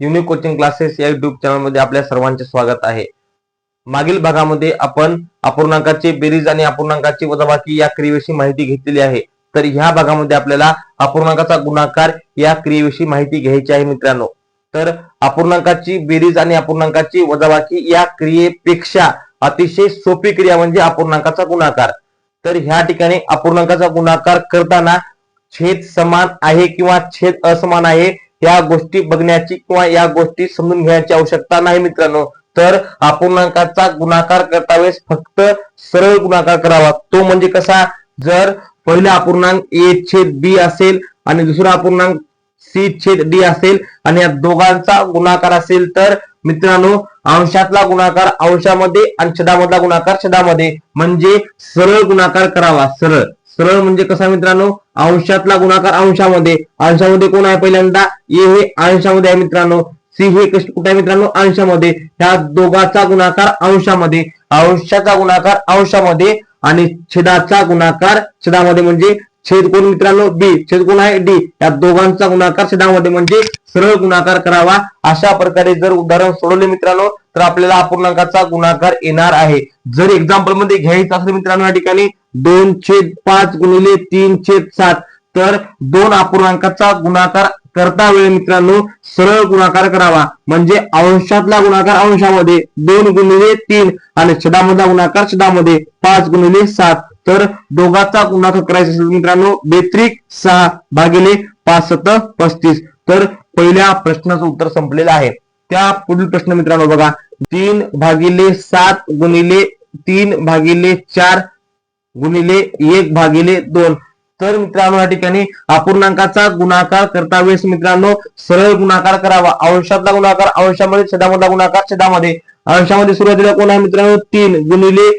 Unique coaching classes या YouTube चॅनलमध्ये आपल्या सर्वांचे स्वागत आहे. मागील भागामध्ये आपण अपूर्णांकाची बेरीज आणि अपूर्णांकाची वजाबाकी या क्रियेविषयी माहिती घेतलेली आहे. तर ह्या भागामध्ये आपल्याला अपूर्णांकाचा गुणाकार या क्रियेविषयी माहिती घ्यायची आहे मित्रांनो. तर अपूर्णांकाची बेरीज आणि अपूर्णांकाची वजाबाकी या क्रियेपेक्षा अतिशय सोपी क्रिया म्हणजे अपूर्णांकाचा गुणाकार. तर ह्या ठिकाणी अपूर्णांकाचा गुणाकार करताना छेद समान आहे किंवा छेद असमान आहे या गोष्टी बघण्याची किंवा या गोष्टी समजून घेण्याची आवश्यकता नाही मित्रांनो. तर अपूर्णांकाचा गुणाकार करता वेळेस फक्त सरळ गुणाकार करावा. तो म्हणजे कसा? जर पहिला अपूर्णांक ए छेद बी असेल आणि दुसरा अपूर्णांक सी छेद डी असेल आणि या दोघांचा गुणाकार असेल तर मित्रांनो अंशातला गुणाकार अंशामध्ये आणि छदामधला गुणाकार छदामध्ये. म्हणजे सरळ गुणाकार करावा सरळ. सरळ म्हणजे कसा मित्रांनो? अंशातला गुणाकार अंशामध्ये. अंशामध्ये कोण आहे पहिल्यांदा? ए हे अंशामध्ये आहे मित्रांनो. सी हे कश- कुठे आहे मित्रांनो? अंशामध्ये. ह्या दोघाचा गुणाकार अंशामध्ये. अंशाचा गुणाकार अंशामध्ये आणि छेदाचा गुणाकार छेदामध्ये म्हणजे छेद कोण मित्रांनो? बी छेद कोण आहे? डी या दोघांचा गुणाकार छेदामध्ये म्हणजे सरळ गुणाकार करावा. अशा प्रकारे जर उदाहरण सोडवले मित्रांनो तर आपल्याला अपूर्णांकाचा गुणाकार येणार आहे. जर एक्झाम्पलमध्ये घ्यायचं असेल मित्रांनो या ठिकाणी दोन छेद पाच गुणिले तीन छेद सात तर दोन अपूर्णांकाचा गुणाकार करता वेळ मित्रांनो सरळ गुणाकार करावा. म्हणजे अंशातला गुणाकार अंशामध्ये दोन गुणिले तीन आणि छदामधला गुणाकार छदामध्ये पाच गुणिले सात. तर दोघाचा गुणाकार करायचा असेल मित्रांनो बेत्रिक सहा भागिले पाच सत पस्तीस. तर पहिल्या प्रश्नाचं उत्तर संपलेलं आहे. त्या पुढील प्रश्न मित्रांनो बघा. तीन भागिले सात गुणिले तीन भागिले चार गुणिले एक भागिले दोन. तर मित्रांनो या ठिकाणी अपूर्णांकाचा गुणाकार करता वेळेस मित्रांनो सरळ गुणाकार करावा. अंशातला गुणाकार अंशामध्ये छेदामधला गुणाकार छेदामध्ये. अंशामध्ये सुरुवातीला कोण आहे मित्रांनो? तीन गुणिले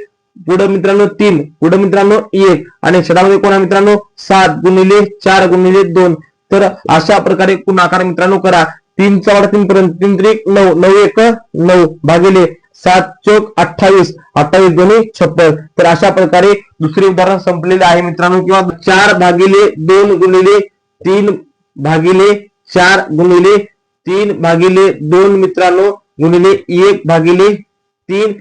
पुढे मित्रांनो तीन पुढे मित्रांनो एक आणि छेदामध्ये कोणा मित्रांनो? सात गुणिले चार गुणिले दोन. तर अशा प्रकारे गुणाकार मित्रांनो करा. तीन चौदा तीन पर्यंत तीन त्रिक नऊ नऊ एक नऊ भागिले सात चौक अठ्ठावीस अठ्ठावीस दोन्ही छप्पन. तर अशा प्रकारे दुसरे उदाहरण संपलेले आहे मित्रांनो किंवा चार भागिले दोन गुणिले तीन भागिले चार गुणिले तीन भागिले दोन मित्रांनो गुणिले एक भागिले तीन.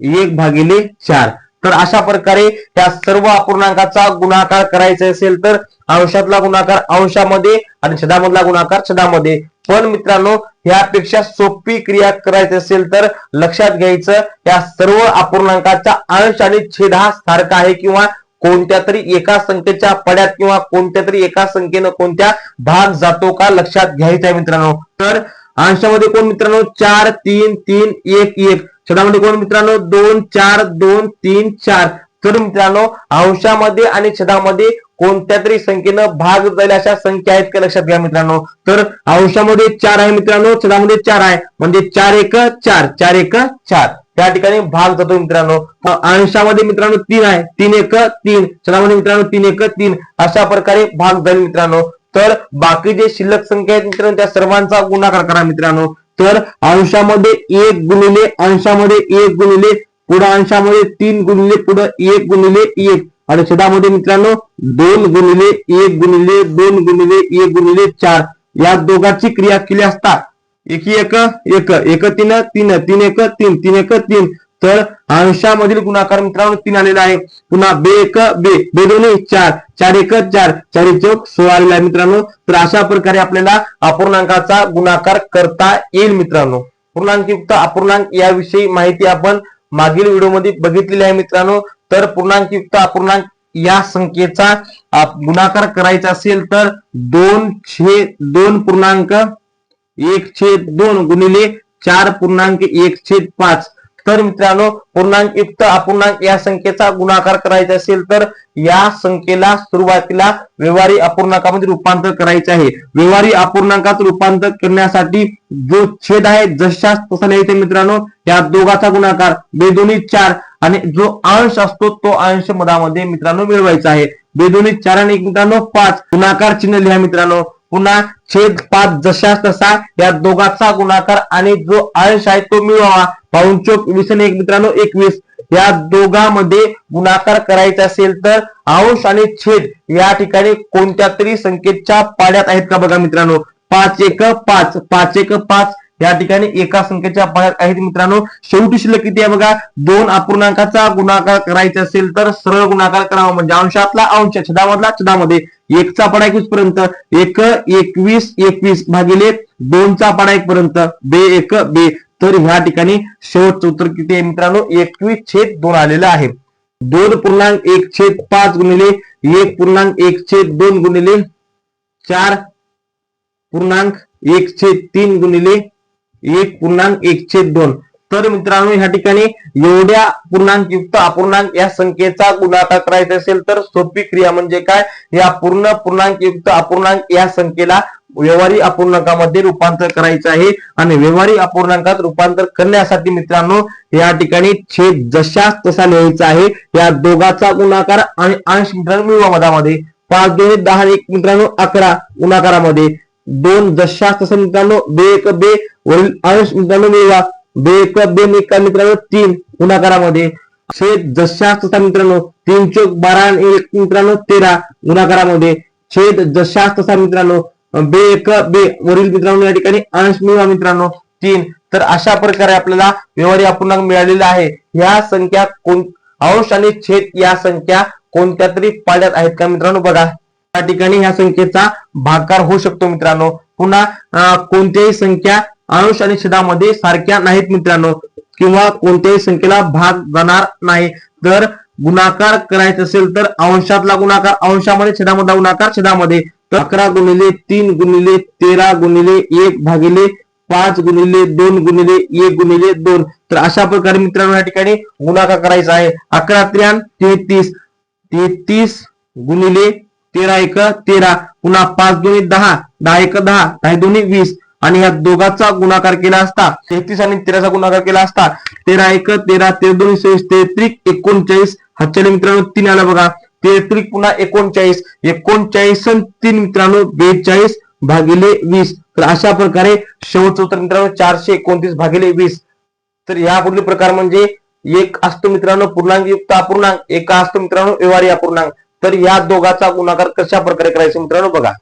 एक भागिले चार. तर अशा प्रकारे त्या सर्व अपूर्णांकाचा गुणाकार करायचा असेल तर अंशातला गुणाकार अंशामध्ये आणि छदामधला गुणाकार छदामध्ये. पण मित्रांनो यापेक्षा सोपी क्रिया करायची असेल तर लक्षात घ्यायचं या सर्व अपूर्णांकाचा अंश आणि छेद हा सारखा आहे किंवा कोणत्या तरी एका संख्येच्या पड्यात किंवा कोणत्या तरी एका संख्येनं कोणत्या भाग जातो का लक्षात घ्यायचा आहे मित्रांनो. तर अंशामध्ये कोण मित्रांनो? चार तीन तीन एक एक. छेदामध्ये कोण मित्रांनो? दोन चार दोन तीन चार. तर मित्रांनो अंशामध्ये आणि छेदामध्ये कोणत्या तरी संख्येनं भाग जाईल अशा संख्या आहेत का लक्षात घ्या मित्रांनो. तर अंशामध्ये चार आहे मित्रांनो छेदामध्ये चार आहे. म्हणजे चार एक चार. चार एक चार. त्या ठिकाणी भाग जातो मित्रांनो. अंशामध्ये मित्रांनो तीन आहे. तीन एक तीन. छेदामध्ये मित्रांनो तीन एक तीन. अशा प्रकारे भाग जाईल मित्रांनो. तर बाकी जे शिल्लक संख्या आहेत मित्रांनो त्या सर्वांचा गुणाकार करा मित्रांनो. तर अंशामध्ये एक गुणिले अंशामध्ये एक गुणिले पुढे अंशामध्ये तीन गुणिले पुढे एक गुणिले एक. आणि छेदामध्ये मित्रांनो दोन गुणिले एक गुणिले दोन गुणिले एक गुणिले चार. या दोघांची क्रिया केली असता एक एक एक एक तीन तीन तीन एक तीन तीन एक तीन. तर अंशामधील गुणाकार मित्रांनो तीन आलेला आहे. पुन्हा बे एक बे. बे दोन्ही चार. चार एक चार. चार एक चौक सोळा आलेला आहे मित्रांनो. तर अशा प्रकारे आपल्याला अपूर्णांकाचा गुणाकार करता येईल मित्रांनो. पूर्णांकयुक्त अपूर्णांक याविषयी माहिती आपण मागील व्हिडिओमध्ये बघितलेली आहे मित्रांनो. तर पूर्णांकयुक्त अपूर्णांक या संख्येचा गुणाकार करायचा असेल तर दोन छे दोन पूर्णांक एक छेद दोन गुणिले चार पूर्णांक एक छेद पाच. तर मित्रांनो पूर्णांक युक्त अपूर्णांक या संख्येचा गुणाकार करायचा असेल तर या संख्येला सुरुवातीला व्यवहारी अपूर्णांकामध्ये रूपांतर करायचे आहे. व्यवहारी अपूर्णांकात रूपांतर करण्यासाठी जो छेद आहे जशाच तसा लिहायचा मित्रांनो या दोघाचा गुणाकार बेदोनी चार आणि जो अंश असतो तो अंश मधामध्ये मित्रांनो मिळवायचा आहे. बेदोनी चार आणि मित्रांनो पाच. गुणाकार चिन्ह लिहा मित्रांनो. पुन्हा छेद पाच जशा तसा या दोघांचा गुणाकार आणि जो अंश आहे तो मिळवावा. पाऊन चोक वीस आणि एक मित्रांनो एकवीस. या दोघांमध्ये गुणाकार करायचा असेल तर अंश आणि छेद या ठिकाणी कोणत्या तरी संख्येच्या पाड्यात आहेत का बघा मित्रांनो? पाच एक पाच. पाच एक पाच या ठिकाणी एका संख्येच्या पाड्यात आहेत मित्रांनो. शेवटी शिल्लक किती आहे बघा? दोन अपूर्णांकाचा गुणाकार करायचा असेल तर सरळ गुणाकार करावा. म्हणजे अंशातला अंश छदामधला छदामध्ये. एकचा पाडा एकवीस पर्यंत एक एकवीस एकवीस भागिले दोनचा पाडा एक पर्यंत बे एक बे. तर ह्या ठिकाणी शेवटचं उत्तर किती आहे मित्रांनो? एकवीस छेद दोन आलेलं आहे. दोन पूर्णांक एक छेद पाच गुणिले एक पूर्णांक एक छेद दोन गुणिले चार पूर्णांक एक छेद तीन गुणिले एक पूर्णांक एक छेद दोन. तर मित्रांनो ह्या ठिकाणी एवढ्या पूर्णांक युक्त अपूर्णांक या संख्येचा गुणाकार करायचा असेल तर सोपी क्रिया म्हणजे काय? या पूर्ण पूर्णांक युक्त अपूर्णांक या संख्येला व्यवहारी अपूर्णांकामध्ये रूपांतर करायचं आहे. आणि व्यवहारी अपूर्णांकात रूपांतर करण्यासाठी मित्रांनो या ठिकाणी छेद जशा तसा लिहायचा आहे. या दोघाचा गुणाकार आणि अंश मित्रांनो मिळवा मधामध्ये पाच दोन दहा एक मित्रांनो अकरा गुणाकारामध्ये. दोन जशाच तसं मित्रांनो बे एक बे वरील अंश मित्रांनो मिळवा. बे एक एका मित्रांनो तीन गुणाकारामध्ये. छेद जशा तसा मित्रांनो तीन चौक बारा आणि एक मित्रांनो तेरा गुणाकारामध्ये. छेद जशा तसा मित्रांनो बे एक बे वरील मित्रांनो या ठिकाणी अंश मिळवा मित्रांनो तीन. तर अशा प्रकारे आपल्याला व्यवहारी अपूर्णांक मिळालेला आहे. या संख्या कोण अंश आणि छेद या संख्या कोणत्या तरी पाड्यात आहेत का मित्रांनो बघा. या ठिकाणी ह्या संख्येचा भाकार होऊ शकतो मित्रांनो. पुन्हा कोणत्याही संख्या अंश आणि छेदामध्ये सारख्या नाहीत मित्रांनो. किंवा कोणत्याही संख्येला भाग जाणार नाही. तर गुणाकार करायचा असेल तर अंशातला गुणाकार अंशामध्ये छेदामधला गुणाकार छेदामध्ये. तर अकरा गुणिले तीन गुणिले तेरा गुणिले एक भागिले पाच गुणिले दोन गुणिले एक गुणिले दोन. तर अशा प्रकारे मित्रांनो या ठिकाणी गुणाकार करायचा आहे. अकरा त्र्यान तेहतीस. तेहतीस गुणिले तेरा एक तेरा. पुन्हा पाच दोन्ही दहा. दहा एक दहा. दहा दोन्ही वीस. आणि ह्या दोघांचा गुणाकार केला असता तेहतीस आणि तेराचा गुणाकार केला असता तेरा एक तेरा तेरा दोन सव्वीस तेहत्रिक एकोणचाळीस. हातच्या मित्रांनो तीन आला बघा. तेहत्रिक पुन्हा एकोणचाळीस. एकोणचाळीस तीन मित्रांनो बेचाळीस भागिले वीस. तर अशा प्रकारे शेवटचं उत्तर मित्रांनो चारशे एकोणतीस भागिले वीस. तर या पुढील प्रकार म्हणजे एक असतो मित्रांनो पूर्णांक युक्त अपूर्णांक एक असतो मित्रांनो व्यवहारी अपूर्णांक. तर या दोघाचा गुणाकार कशा प्रकारे करायचा मित्रांनो बघा.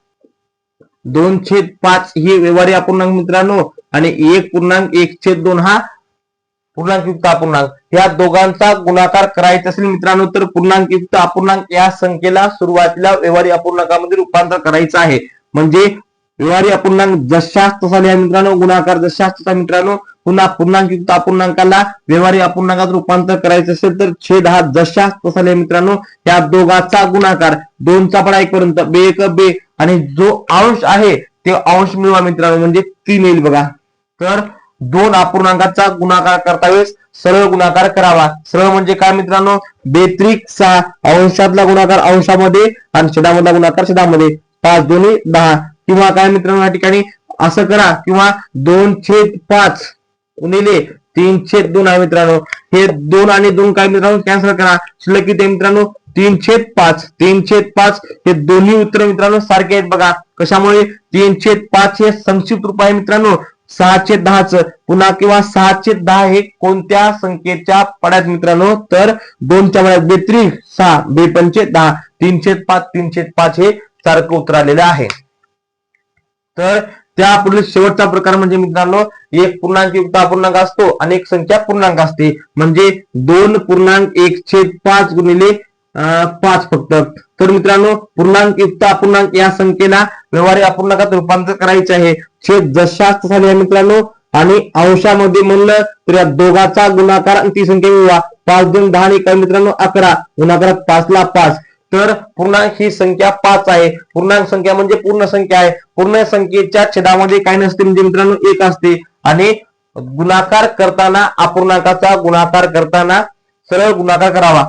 दोन छेद पाच ही व्यवहारी अपूर्णांक मित्रांनो. आणि एक पूर्णांक एक छेद दोन हा पूर्णांक युक्त अपूर्णांक. या दोघांचा गुणाकार करायचा असेल मित्रांनो तर पूर्णांक युक्त अपूर्णांक या संख्येला सुरुवातीला व्यवहारी अपूर्णांकामध्ये रूपांतर करायचं आहे. म्हणजे व्यवहारी अपूर्णांक जशाच तसा लिहा मित्रांनो गुणाकार जशाच तसा मित्रांनो पुन्हा पूर्णांक युक्त अपूर्णांकाला व्यवहारी अपूर्णांकात रूपांतर करायचं असेल तर छेद हा जशाच तसा लिहा मित्रांनो या दोघाचा गुणाकार दोनचा पण एक पर्यंत बे एक बे आणि जो अंश आहे ते अंश मिळवा मित्रांनो. म्हणजे तीन येईल बघा. तर दोन अपूर्णांकाचा गुणाकार करता वेळेस सरळ गुणाकार करावा. सरळ म्हणजे काय मित्रांनो? बेत्रिक सहा. अंशातला गुणाकार अंशामध्ये आणि छेदामधला गुणाकार छेदामध्ये. पाच दोन्ही दहा. किंवा काय मित्रांनो या ठिकाणी? असं करा. किंवा दोन छेद पाच गुणिले तीन छेद दोन आहे मित्रांनो. हे दोन आणि दोन काय मित्रांनो? कॅन्सल करा. शिल्लक किती मित्रांनो? तीन छेद पाच. तीन छेद पाच हे दोन्ही उत्तर मित्रांनो सारखे आहेत बघा. कशामुळे? तीन छेद पाच हे संक्षिप्त रूप आहे मित्रांनो सहाशे दहाच. पुन्हा किंवा सहाशे दहा हे कोणत्या संख्येच्या पड्यात मित्रांनो? तर दोनच्या पड्यात बेत्रीस सहा बेपंचे दहा तीन छेद पाच तीन छेद पाच हे सारखं उत्तर आलेलं आहे. तर त्या पुढील शेवटचा प्रकार म्हणजे मित्रांनो एक पूर्णांक युक्त अपूर्णांक असतो आणि एक संख्या पूर्णांक असते. म्हणजे दोन पूर्णांक एक छेद पाच गुणिले पाच फक्त. तर मित्रांनो पूर्णांक युक्त अपूर्णांक या संख्येला व्यवहारी अपूर्णांकात रूपांतर करायचे आहे. छेद जशाच झाले आहे मित्रांनो आणि अंशामध्ये म्हणलं तर या दोघाचा गुणाकार आणि ती संख्या मिळवा पाच दोन दहा आणि काय मित्रांनो अकरा. गुणाकारात पाच ला पाच. तर पूर्णांक ही संख्या पाच आहे. पूर्णांक संख्या म्हणजे पूर्ण संख्या आहे. पूर्ण संख्येच्या छेदामध्ये काय नसते म्हणजे मित्रांनो एक असते. आणि गुणाकार करताना अपूर्णांकाचा गुणाकार करताना सरळ गुणाकार करावा.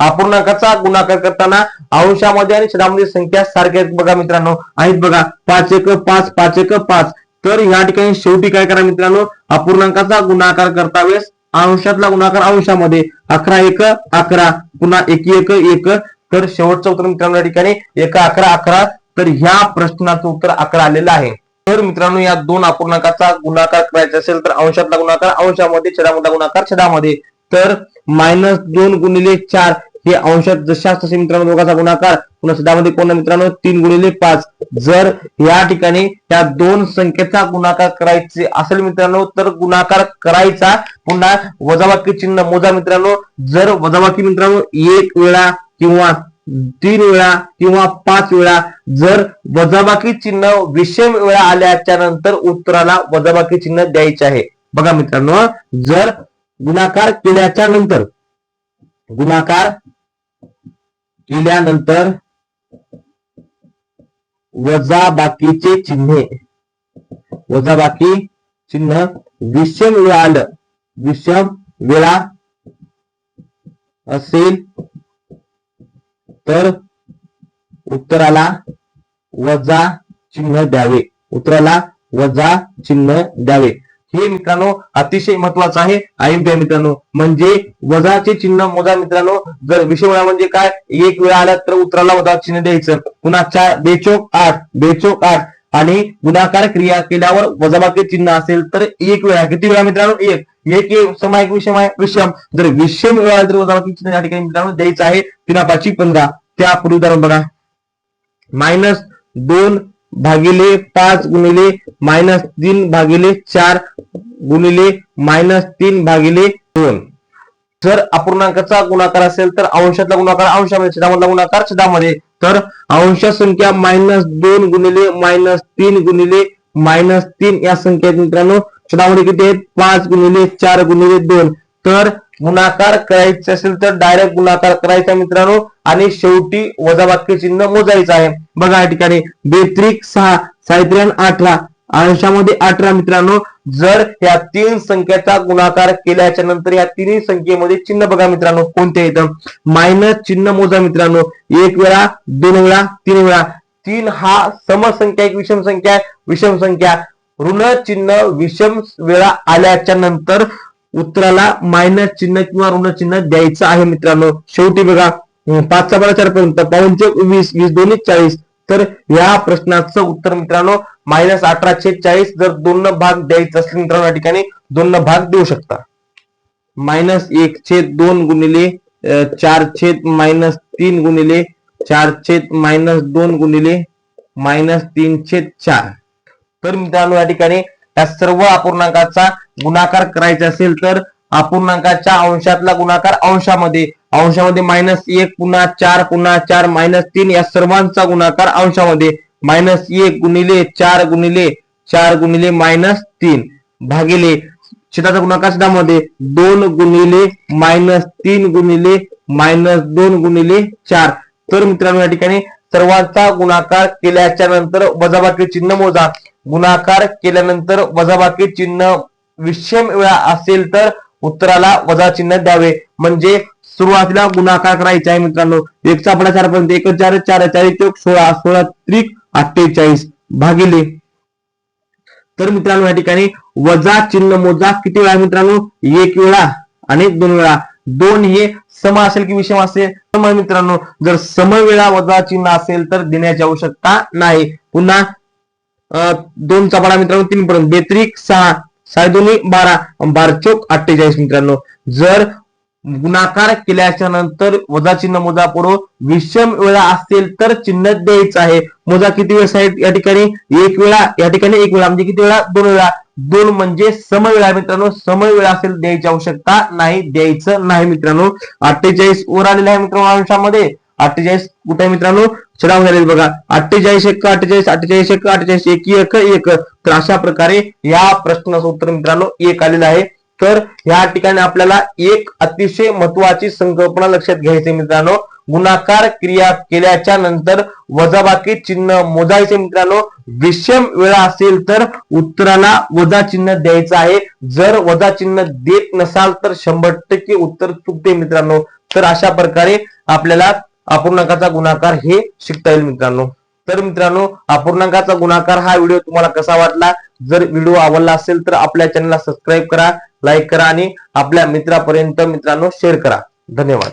अपूर्णांकाचा गुणाकार करताना अंशामध्ये आणि छेदामध्ये संख्या सारख्या आहेत बघा मित्रांनो. आहेत बघा पाच एक पाच पाच एक पाच. तर या ठिकाणी शेवटी काय करा मित्रांनो? अपूर्णांकाचा गुणाकार करता वेळेस अंशातला गुणाकार अंशामध्ये. अकरा एक अकरा. पुन्हा एक एक एक. तर शेवटचं उत्तर मित्रांनो या ठिकाणी एका अकरा अकरा. तर ह्या प्रश्नाचं उत्तर अकरा आलेलं आहे. तर मित्रांनो या दोन अपूर्णांकाचा गुणाकार करायचा असेल तर अंशातला गुणाकार अंशामध्ये छेदामधला गुणाकार छेदामध्ये तर मायनस दोन गुणिले चार. हे अंशात जशा तसे मित्रांनो दोघांचा गुणाकार. पुन्हा छेदामध्ये कोण मित्रांनो? तीन गुणिले पाच. जर या ठिकाणी या दोन संख्येचा गुणाकार करायचे असेल मित्रांनो तर गुणाकार करायचा. पुन्हा वजाबाकी चिन्ह मोजा मित्रांनो. जर वजाबाकी मित्रांनो एक वेळा किंवा तीन वेळा किंवा पाच वेळा जर वजाबाकी चिन्ह विषम वेळा आल्याच्यानंतर उत्तराला वजाबाकी चिन्ह द्यायचे आहे. बघा मित्रांनो जर गुणाकार केल्याच्यानंतर गुणाकार केल्यानंतर वजाबाकीचे चिन्हे. वजाबाकी चिन्ह विषम वेळा आलं विषम वेळा असेल तर उत्तराला वजा चिन्ह द्यावे. उत्तराला वजा चिन्ह द्यावे. हे मित्रांनो अतिशय महत्वाचं आहे. आयएमपी मित्रांनो म्हणजे वजाचे चिन्ह मोजा मित्रांनो. जर विषय वेळा म्हणजे काय? एक वेळा आला तर उत्तराला वजा चिन्ह द्यायचं. पुन्हा चार बेचोक आठ. बेचोक आठ. आणि गुणाकार क्रिया केल्यावर वजाबाकी चिन्ह असेल तर एक वेळा. किती वेळा मित्रांनो? एक. एक समायक एक विषम आहे विषम. जर विषम वेळा जर वजाबाकी चिन्ह या ठिकाणी मित्रांनो द्यायचं आहे तिना पाचशे पंधरा त्यापूर्वी उदाहरण बघा. मायनस दोन भागिले पाच गुणिले मायनस तीन भागिले चार गुणिले मायनस तीन भागिले दोन. जर अपूर्णांकाचा गुणाकार असेल तर अंशातला गुणाकार अंशामध्ये छेदामधला गुणाकार छेदामध्ये तर अंश संख्या मायनस दोन गुणिले मायनस तीन गुणिले मायनस तीन या संख्या मित्रांनो छेदामध्ये किती आहेत? पाच गुणिले चार गुणिले दोन. तर गुणाकार करायचे असेल तर डायरेक्ट गुणाकार करायचा मित्रांनो. आणि शेवटी वजाबाकी चिन्ह मोजायचं आहे. बघा या ठिकाणी बेत्रिक सहा साहित्र्यान अठरा. अंशामध्ये अठरा मित्रांनो. जर या तीन संख्येचा गुणाकार केल्याच्यानंतर या तिन्ही संख्येमध्ये चिन्ह बघा मित्रांनो कोणते येतं मायनस चिन्ह मोजा मित्रांनो. एक वेळा दोन वेळा तीन वेळा. तीन हा समसंख्या एक विषम संख्या आहे. विषम संख्या. ऋण चिन्ह विषम वेळा आल्याच्यानंतर उत्तराला मायनस चिन्ह किंवा ऋण चिन्ह द्यायचं आहे मित्रांनो. शेवटी बघा पाचचा बारा चार पर्यंत पाऊनचे वीस वीस दोन्ही चाळीस. तर या प्रश्नाचं उत्तर मित्रांनो मायनस अठराशे चाळीस जर दोन भाग द्यायचा असेल मित्रांनो या ठिकाणी दोन भाग देऊ शकता. मायनस एक छेद दोन गुणिले चार छेद मायनस तीन गुणिले चार छेद मायनस दोन गुणिले मायनस तीन छेद चार. तर मित्रांनो या ठिकाणी या सर्व अपूर्णांकाचा गुणाकार करायचा असेल तर अपूर्णांकाच्या अंशातला गुणाकार अंशामध्ये. अंशामध्ये मायनस एक पुन्हा चार पुन्हा चार मायनस तीन या सर्वांचा गुणाकार अंशामध्ये. मायनस एक गुणिले चार गुणिले चार गुणिले मायनस तीन. भागिले छेदाचा गुणाकार छेदामध्ये दोन गुणिले मायनस तीन गुणिले मायनस दोन गुणिले चार. तर मित्रांनो या ठिकाणी सर्वांचा गुणाकार केल्याच्यानंतर वजाबाकी चिन्ह मोजा. गुणाकार केल्यानंतर वजाबाकी चिन्ह विषम वेळा असेल तर उत्तराला वजा चिन्ह द्यावे. म्हणजे सुरुवातीला गुणाकार करायचा आहे मित्रांनो. एक चापडा चार पर्यंत एक चार चार चार एक सोळा सोळा त्रिक अठ्ठेचाळीस. भागिले. तर मित्रांनो या ठिकाणी वजा चिन्ह मोजा किती वेळा मित्रांनो? एक वेळा आणि दोन वेळा. दोन हे सम असेल की विषम असेल? तर मित्रांनो जर समवेळा वजा चिन्ह असेल तर देण्याची आवश्यकता नाही. पुन्हा दोन चपाडा मित्रांनो तीन पर्यंत. बेत्रिक सहा साडे दोन्ही बारा बारा चौक अठ्ठेचाळीस मित्रांनो. जर गुणाकार केल्याच्यानंतर वजा चिन्ह मोजा पुढं विषम वेळा असेल तर चिन्ह द्यायचं आहे. मोजा किती वेळेस आहेत या ठिकाणी? एक वेळा या ठिकाणी एक वेळा म्हणजे किती वेळा? दोन वेळा. दोन म्हणजे समवेळा मित्रांनो. समवेळ असेल द्यायची आवश्यकता नाही द्यायचं नाही मित्रांनो. अठ्ठेचाळीस वर आलेला आहे मित्रांनो अंशामध्ये. अठ्ठेचाळीस कुठे आहे मित्रांनो? छडाव झालेले बघा. अठ्ठेचाळीस एक अठ्ठेचाळीस अठ्ठेचाळीस एक अठ्ठेचाळीस एक एक एक. तर अशा प्रकारे या प्रश्नाचं उत्तर मित्रांनो एक आलेलं आहे. तर ह्या ठिकाणी आपल्याला एक अतिशय महत्वाची संकल्पना लक्षात घ्यायची मित्रांनो. गुणाकार क्रिया केल्याच्यानंतर वजाबाकी चिन्ह मोजायचे मित्रांनो. विषम वेळा असेल तर उत्तराला वजा चिन्ह द्यायचं आहे. जर वजा चिन्ह देत नसाल तर शंभर टक्के उत्तर चुकते मित्रांनो. तर अशा प्रकारे आपल्याला अपूर्णांकाचा गुणाकार हे शिकता येईल मित्रांनो. तर मित्रांनो अपूर्णांकाचा गुणाकार हा व्हिडिओ तुम्हाला कसा वाटला? जर व्हिडिओ आवडला असेल तर आपल्या चॅनलला सबस्क्राईब करा लाईक करा आणि आपल्या मित्रापर्यंत मित्रांनो शेअर करा. धन्यवाद.